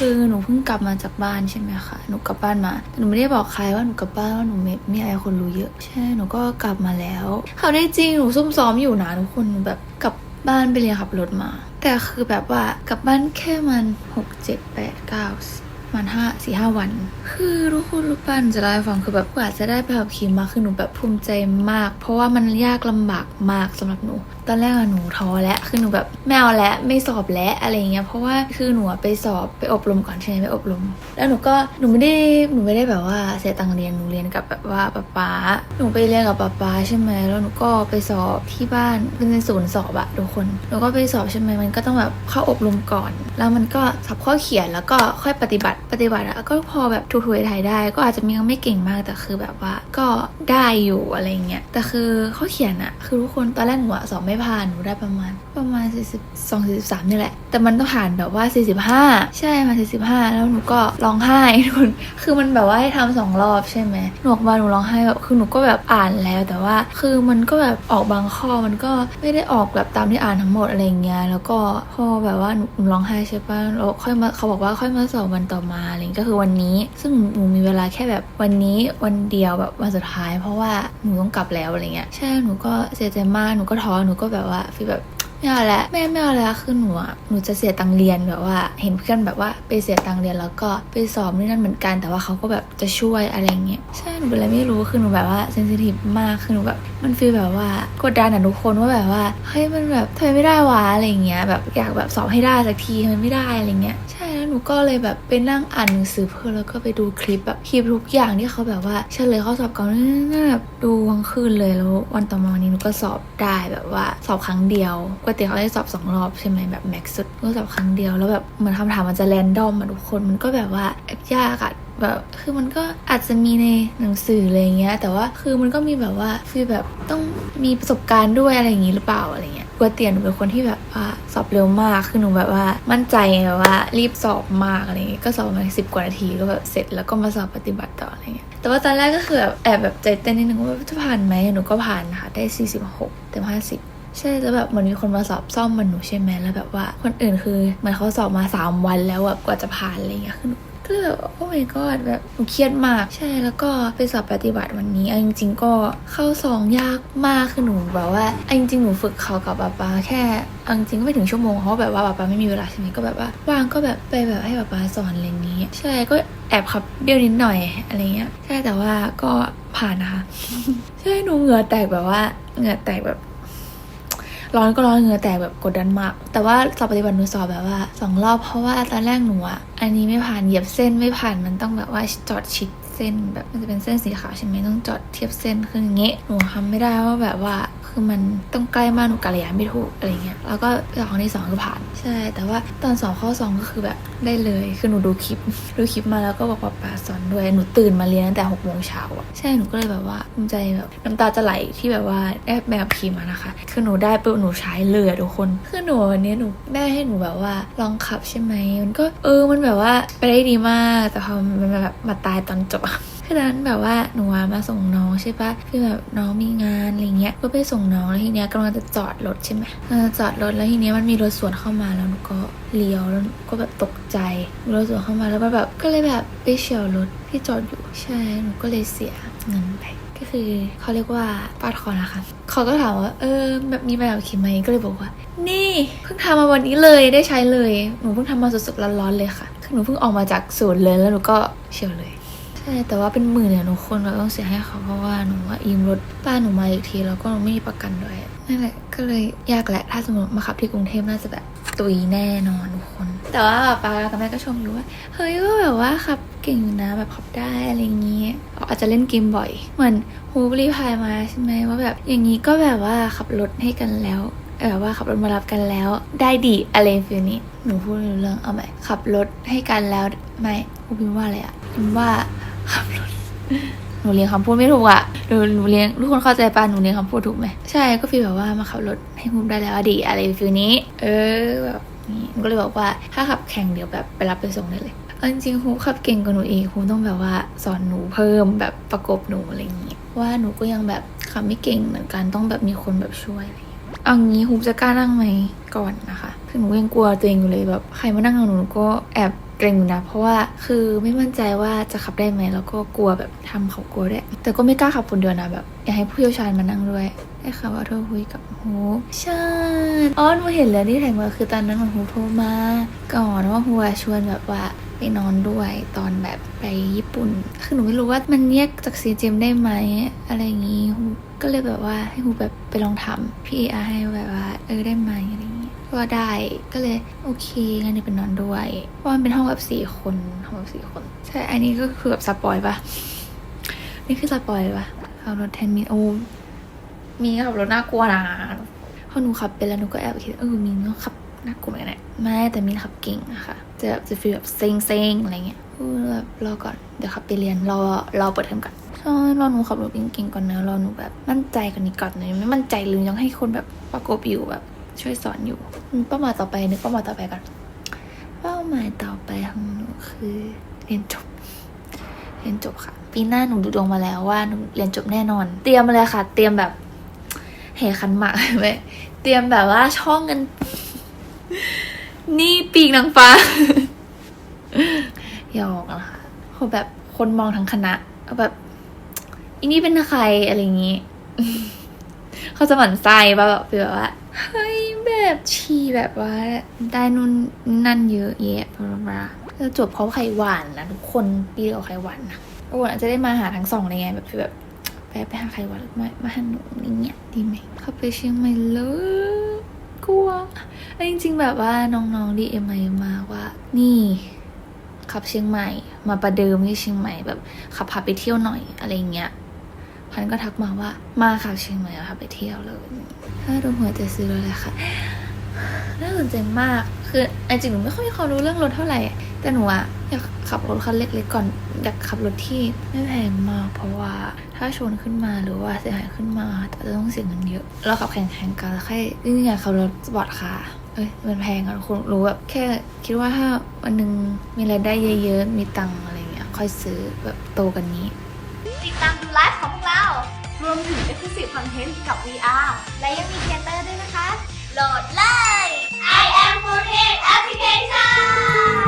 คือหนูเพิ่งกลับมาจากบ้านใช่ไหมคะ หนูกลับบ้านมาแต่หนูไม่ได้บอกใครว่าหนูกลับบ้านว่าหนูไม่ไม่อยากให้คนรู้เยอะ ใช่ หนูก็กลับมาแล้วเขาได้จริง หนูซุ่มซ้อมอยู่นะทุกคนแบบกลับบ้านไปเรียนขับรถมา แต่คือแบบว่ากลับบ้านแค่มันหกเจ็ดแปดเก้ามันห้าสี่ห้าวัน คือทุกคนรู้ป่ะหนูจะเล่าให้ฟังคือแบบกว่าจะได้ไปขับขี่มาคือหนูแบบภูมิใจมาก เพราะว่ามันยากลำบากมากสำหรับหนู ตอนแรกอะหนูท้อแล้วคือหนูแบบไม่เอาแล้วไม่สอบแล้วอะไรเงี้ยเพราะว่าคือหนูไปสอบไปอบรมก่อนใช่ไหมไปอบรม แล้วหนูก็หนูไม่ได้หนูไม่ได้แบบว่าเสียตังเรียนหนูเรียนกับแบบว่าป๊าป๊าหนูไปเรียนกับป๊าป๊าใช่ไหมแล้วหนูก็ไปสอบที่บ้านเป็นศูนย์สอบอะทุกคนหนูก็ไปสอบใช่ไหมมันก็ต้องแบบเข้าอบรมก่อน แล้วมันก็สอบข้อเขียนแล้วก็ค่อยปฏิบัติปฏิบัติอะก็พอแบบถูๆไทยได้ ก็อาจจะมีไม่เก่งมากแต่คือแบบว่าก็ได้อยู่อะไรเงี้ยแต่คือข้อเขียนอะคือทุกคนตอนแรกหนูอะสอบไม่ผ่านหนูได้ประมาณประมาณ 42 43 นี่แหละ แต่มันต้องผ่านแบบว่า 45 ใช่มา 45 แล้วหนูก็ร้องไห้ทุกคนคือมันแบบว่าให้ทำสองรอบใช่ไหมหนูออกมาหนูร้องไห้แบบคือหนูก็แบบอ่านแล้วแต่ว่า คือมันก็แบบออกบางข้อมันก็ไม่ได้ออกแบบตามที่อ่านทั้งหมดอะไรเงี้ยแล้วก็พอแบบว่าหนูร้องไห้ใช่ปะแล้วค่อยมาเขาบอกว่าค่อยมาสอบวันต่อมาอะไรก็คือวันนี้ ซึ่งหนูมีเวลาแค่แบบวันนี้วันเดียวแบบวันสุดท้าย เพราะว่าหนูต้องกลับแล้วอะไรเงี้ยใช่หนูก็เสียใจมากหนูก็ท้อหนูก็แบบว่าฟีแบบไม่เอาแล้วแม่ไม่เอาแล้วคือหนูอะหนูจะเสียตังเรียนแบบว่า เห็นเพื่อนแบบว่าไปเสียตังเรียนแล้วก็ไปสอบนี่นั่นเหมือนกัน แต่ว่าเขาก็แบบจะช่วยอะไรเงี้ยใช่หนูเป็นอะไม่รู้คือหนูแบบว่าเซนซิทีฟมากคือหนูแบบมันฟีลแบบว่ากดดันอะทุกคนว่าแบบว่าเฮ้ยมันแบบทำไมไม่ได้วะอะไรเงี้ยแบบอยากแบบสอบให้ได้สักทีทำไมไม่ได้อะไรเงี้ยใช่ หนูก็เลยแบบไปนั่งอ่านหนังสือเพื่อแล้วก็ไปดูคลิปแบบคลิปทุกอย่างที่เขาแบบว่าเฉลยข้อสอบก่อนนั่นแบบดูวังคืนเลยแล้ววันต่อมาวันนี้หนูก็สอบได้แบบว่าสอบครั้งเดียวปกติเขาได้สอบสองรอบใช่ไหมแบบแม็กซ์สุดก็สอบครั้งเดียวแล้วแบบเหมือนคำถามมันจะแรนดอมอะทุกคนมันก็แบบว่าแอบยากอะแบบคือมันก็อาจจะมีในหนังสืออะไรเงี้ยแต่ว่าคือมันก็มีแบบว่าคือแบบต้องมีประสบการณ์ด้วยอะไรอย่างงี้หรือเปล่าอะไรเงี้ย ปกติหนูเป็นคนที่แบบว่าสอบเร็วมาก คือหนูแบบว่ามั่นใจแบบว่ารีบสอบมากอะไรเงี้ย ก็สอบมาสิบกว่านาทีก็แบบเสร็จแล้วก็มาสอบปฏิบัติต่ออะไรเงี้ย แต่ว่าตอนแรกก็คือแบบแอบแบบใจเต้นนิดนึงว่าจะผ่านไหมหนูก็ผ่านค่ะ ได้ 46เต็ม50ใช่แล้วแบบเหมันมีคนมาสอบซ่อมหมันหนูใช่ไหมแล้วแบบว่า คนอื่นคือเหมันเขาสอบมา 3 วันแล้วแบบกว่าจะผ่านอะไรเงี้ยคือหนู ก็เลยแบบโอ้ my god แบบหนูเครียดมาก ใช่แล้วก็ไปสอบปฏิบัติวันนี้เอาจริง ๆ ก็เข้าซองยากมากคือหนูแบบว่าเอาจริงๆหนูฝึกเขากับป๊าป๊าแค่เอาจริงๆก็ไม่ถึงชั่วโมงเพราะแบบว่าป๊าป๊าไม่มีเวลาใช่ไหมก็แบบว่าว่างก็แบบไปแบบให้ป๊าป๊าสอนอะไรนี้ ใช่ก็แอบขับเบี้ยวนิดหน่อยอะไรเงี้ยใช่แต่ว่าก็ผ่านนะคะใช่หนูเหงื่อแตกแบบว่าเหงื่อแตกแบบ ร้อนก็ร้อนเหงื่อแตกแบบกดดันมาก แต่ว่าสอบปฏิบัติหนูสอบแบบว่าสองรอบเพราะว่าตอนแรกหนูอะอันนี้ไม่ผ่านเหยียบเส้นไม่ผ่านมันต้องแบบว่าจอดชิดเส้นแบบมันจะเป็นเส้นสีขาวใช่ไหมต้องจอดเทียบเส้นขึ้นอย่างเงี้ยหนูทำไม่ได้ว่าแบบว่า คือมันต้องใกล้มากหนูกะระยะไม่ถูกอะไรเงี้ยแล้วก็สองที่สองก็ผ่านใช่ แต่ว่าตอนสอบข้อสองก็คือแบบได้เลยคือหนูดูคลิปดูคลิปมาแล้วก็บอกว่าป้าสอนด้วยหนูตื่นมาเรียนตั้งแต่หกโมงเช้าอะใช่หนูก็เลยแบบว่าภูมิใจแบบน้ำตาจะไหลที่แบบว่าได้แบบขี่มานะคะ คือหนูได้ปุ๊บหนูใช้เลยอะทุกคนคือหนูวันนี้หนูได้ให้หนูแบบว่าลองขับใช่ไหมมันก็เออมันแบบว่าไปได้ดีมากแต่พอมันแบบมาตายตอนจบอะ คือนั้นแบบว่าหนูมาส่งน้องใช่ปะคือแบบน้องมีงานอะไรเงี้ยก็ไปส่งน้องแล้วทีเนี้ยกำลังจะจอดรถใช่ไหมจอดรถแล้วทีเนี้ยมันมีรถสวนเข้ามาแล้วหนูก็เลี้ยวแล้วหนูก็แบบตกใจมีรถสวนเข้ามาแล้วแบบก็เลยแบบไปเฉียวรถที่จอดอยู่ใช่หนูก็เลยเสียเงินไปก็คือเขาเรียกว่าปาดคอนะคะเขาก็ถามว่าเออแบบมีใบขับขี่ไหมก็เลยบอกว่า นี่เพิ่งทำมาวันนี้เลยได้ใช้เลยหนูเพิ่งทำมาสดๆร้อนๆเลยค่ะคือหนูเพิ่งออกมาจากศูนย์เลยแล้วหนูก็เฉียวเลย ใช่ แต่ว่าเป็นหมื่นเนี่ยหนูคนเราต้องเสียให้เขาเพราะว่าหนูว่ายืมรถป้าหนูมาอีกทีแล้วก็ไม่มีประกันด้วยนั่นแหละก็เลยยากแหละถ้าสมมติมาขับที่กรุงเทพน่าจะแบบตุยแน่นอนทุกคน แต่ว่าป้ากับแม่ก็ชมอยู่ว่าเฮ้ยก็แบบว่าขับเก่งอยู่นะแบบขับได้อะไรอย่างงี้อาจจะเล่นเกมบ่อย เหมือนฮูบรีพายมาใช่ไหมว่าแบบอย่างนี้ก็แบบว่าขับรถให้กันแล้วแบบว่าขับรถมารับกันแล้ว ได้ดีอะไรฟิลนี้หนูพูดเรื่องเอาใหมขับรถให้กันแล้วไม่พูดพิมว่าอะไรอะพิมว่า ขับรถหนูเรียนคำพูดไม่ถูกอะหนูหนูเรียนทุกคนเข้าใจป่ะหนูเรียนคำพูดถูกไหมใช่ก็ฟีลแบบว่ามาขับรถให้พูดได้แล้วอะดีอะไรฟิลนี้ เออแบบนี้ก็เลยบอกว่าถ้าขับแข่งเดี๋ยวแบบไปรับไปส่งได้เลยเอจริงๆฮูขับเก่งกว่าหนูเอีกฮูต้องแบบว่าสอนหนูเพิ่มแบบประกบหนูอะไรอย่างงี้ว่าหนูก็ยังแบบขับไม่เก่งเหมือนกันต้องแบบมีคนแบบช่วยอะไรอย่างงี้เอางี้ฮูจะกล้านั่งไหมก่อนนะคะคือหนูยังกลัวตัวเองอยู่เลยแบบใครมานั่งกับหนูหนูก็แอบ เกรงอยู่นะ เพราะว่าคือไม่มั่นใจว่าจะขับได้ไหมแล้วก็กลัวแบบทำเขากลัวด้วย แต่ก็ไม่กล้าขับคนเดียวนะแบบอยากให้ผู้เชี่ยวชาญมานั่งด้วยได้ค่ะว่าโทรคุยกับฮูใช่อ๋อหนูเห็นแล้วที่แท็กมาคือตอนนั้นมันฮูโทรมาก่อนว่าฮูชวนแบบว่าไปนอนด้วยตอนแบบไปญี่ปุ่น คือหนูไม่รู้ว่ามันแยกจากซีเจมได้ไหมอะไรอย่างงี้ฮูก็เลยแบบว่าให้ฮูแบบไปลองทำพี่เอให้แบบว่าเออได้ไหมอะไรอย่างงี้ ก็ได้ก็เลยโอเคงั้นเดี๋ยไปนอนด้วยเพราะมันเป็นห้องแบบสี่คนห้องแบบสี่คน ใช่อันนี้ก็คือแบบสปอยปะนี่คือสปอยปะขับรถแทนมีโอ้มีขับรถน่ากลัวนะพอหนูขับไปแล้วหนูก็แอบคิดเออมีนก็ขับน่ากลัวเหมือนกันแหละไม่แต่มีนขับเก่งอะค่ะจะแบบจะฟีลแบบเซ็งเซ็งอะไรเงี้ยเออแบบรอก่อนเดี๋ยวขับไปเรียนรอรอเปิดเทอมก่อนใช่รอหนูขับรถเก่งๆก่อนนะรอหนูแบบมั่นใจกันนี้ก่อนนะไม่มั่นใจเลยยังให้คนแบบประกบอยู่แบบ ช่วยสอนอยู่เป้าหมายต่อไปนึกเป้าหมายต่อไปก่อนเป้าหมายต่อไปของหนูคือเรียนจบเรียนจบค่ะ ปีหน้าหนูดูดวงมาแล้วว่าหนูเรียนจบแน่นอน เตรียมมาเลยค่ะ เตรียมแบบเหคันหมากไว้เตรียมแบบว่าช่องเงินนี่ปีกนางฟ้าหยอกนะคะเขาแบบคนมองทั้งคณะแบบอีนี่เป็นใครอะไรอย่างงี้ เขาจะหมั่นไส้ว่าแบบแบบว่าเฮ้ย แบบชีแบบว่าได้นู่นนั่นเยอะแยะบลาบลาแล้วจบเพราะไข่หวานนะทุกคนปีเดียวกับไข่หวานนะโอ้อาจจะได้มาหาทั้งสองเลยไงแบบแบบไปไปหาไข่หวานมามาหาหนูอย่างเงี้ยดีไหมเข้าไปเชียงใหม่เลยกลัวแล้วจริง ๆ แบบว่าน้องๆดีเอ็มมาเยอมาว่า นี่ขับเชียงใหม่ มาประเดิมที่เชียงใหม่แบบขับพาไปเที่ยวหน่อยอะไรเงี้ยพันก็ทักมาว่ามาขับเชียงใหม่อะค่ะไปเที่ยวเลยถ้าดูหัวจะซื้อเลยค่ะ น่าสนใจมาก คือจริงๆหนูไม่ค่อยมีความรู้เรื่องรถเท่าไหร่ แต่หนูอะอยากขับรถคันเล็กๆก่อนอยากขับรถที่ไม่แพงมาก เพราะว่าถ้าชนขึ้นมาหรือว่าเสียหายขึ้นมาจะต้องเสียเงินเยอะเราขับแข่งๆกันแล้วแค่จริงๆอยากขับรถสปอร์ตคาร์เอ้ยมันแพงอะทุกคนรู้แบบแค่คิดว่าถ้าวันหนึ่งมีรายได้เยอะๆมีตังอะไรเงี้ยค่อยซื้อแบบโตกันนี้ ติดตามดูไลฟ์ของพวกเรา รวมถึง Exclusive Content กับ VR และยังมีเทเตอร์ด้วยนะคะ โหลดเลย I am Food Application